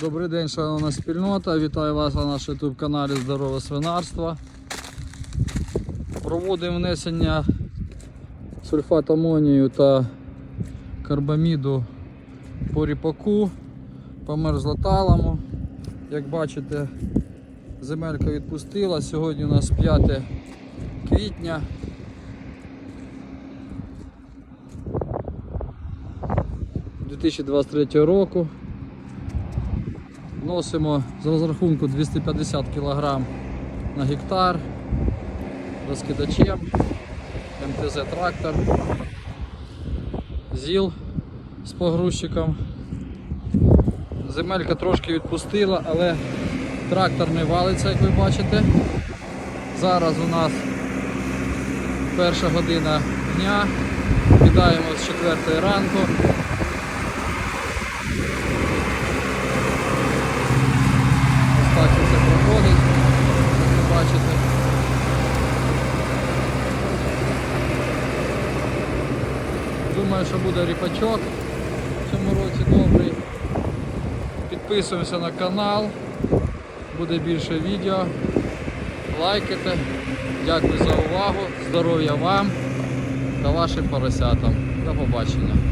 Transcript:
Добрий день, шановна спільнота. Вітаю вас на нашому YouTube каналі Здорове свинарство. Проводимо внесення сульфату амонію та карбаміду по ріпаку, по мерзлоталому. Як бачите, земелька відпустила. Сьогодні у нас 5 квітня. – 2023 року. Носимо з розрахунку 250 кг на гектар розкидачем, МТЗ трактор, ЗІЛ з погрузчиком. Земелька трошки відпустила, але трактор не валиться, як ви бачите. Зараз у нас перша година дня, кидаємо з 4 ранку. Ось так це проходить, як ви бачите. Думаю, що буде ріпачок в цьому році добрий. Підписуємося на канал, буде більше відео. Лайкайте. Дякую за увагу, здоров'я вам та вашим поросятам. До побачення.